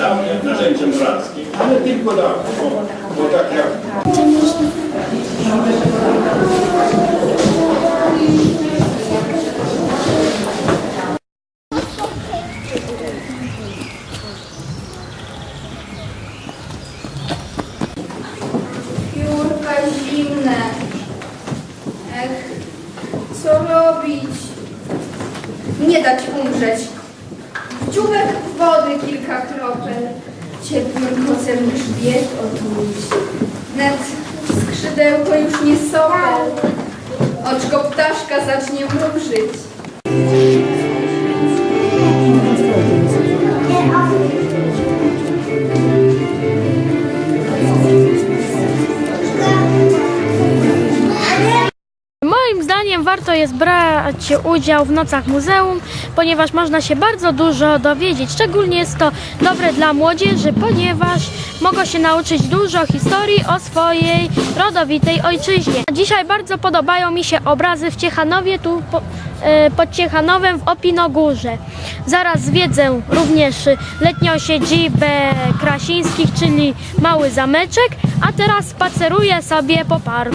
stawkiem, narzędziem morskim, ale tylko tak, bo, bo tak jak... Piórka zimne. Ech, co robić? Nie dać umrzeć. Dziubek wody kilka kroków ciepłym kocem grzbiet otulć. Net skrzydełko już nie sopel, oczko ptaszka zacznie mrużyć. Zdaniem warto jest brać udział w nocach muzeum, ponieważ można się bardzo dużo dowiedzieć. Szczególnie jest to dobre dla młodzieży, ponieważ mogą się nauczyć dużo historii o swojej rodowitej ojczyźnie. Dzisiaj bardzo podobają mi się obrazy w Ciechanowie, tu po, e, pod Ciechanowem w Opinogórze. Zaraz zwiedzę również letnią siedzibę Krasińskich, czyli Mały Zameczek, a teraz spaceruję sobie po parku.